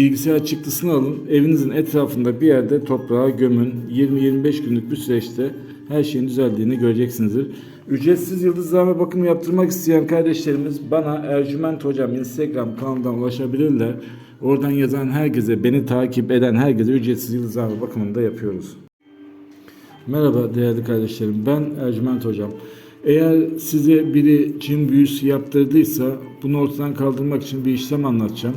Bilgisayar çıktısını alın, evinizin etrafında bir yerde toprağa gömün. 20-25 günlük bir süreçte her şeyin düzeldiğini göreceksinizdir. Ücretsiz yıldızlama bakım yaptırmak isteyen kardeşlerimiz bana Ercüment Hocam Instagram kanalından ulaşabilirler. Oradan yazan herkese, beni takip eden herkese ücretsiz yıldızlama bakımını da yapıyoruz. Merhaba değerli kardeşlerim. Ben Ercüment Hocam. Eğer size biri cin büyüsü yaptırdıysa bunu ortadan kaldırmak için bir işlem anlatacağım.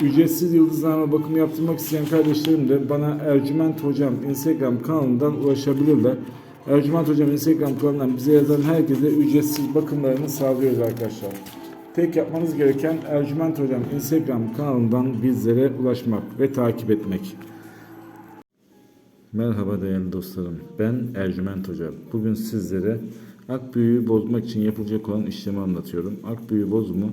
ücretsiz yıldızlama bakımı yaptırmak isteyen kardeşlerim de bana Ercüment Hocam Instagram kanalından ulaşabilirler. Ercüment Hocam Instagram kanalından bize yazan herkese ücretsiz bakımlarını sağlıyoruz arkadaşlar. Tek yapmanız gereken Ercüment Hocam Instagram kanalından bizlere ulaşmak ve takip etmek. Merhaba değerli dostlarım. Ben Ercüment Hoca. Bugün sizlere ak büyüğü bozmak için yapılacak olan işlemi anlatıyorum. Ak büyüğü bozumu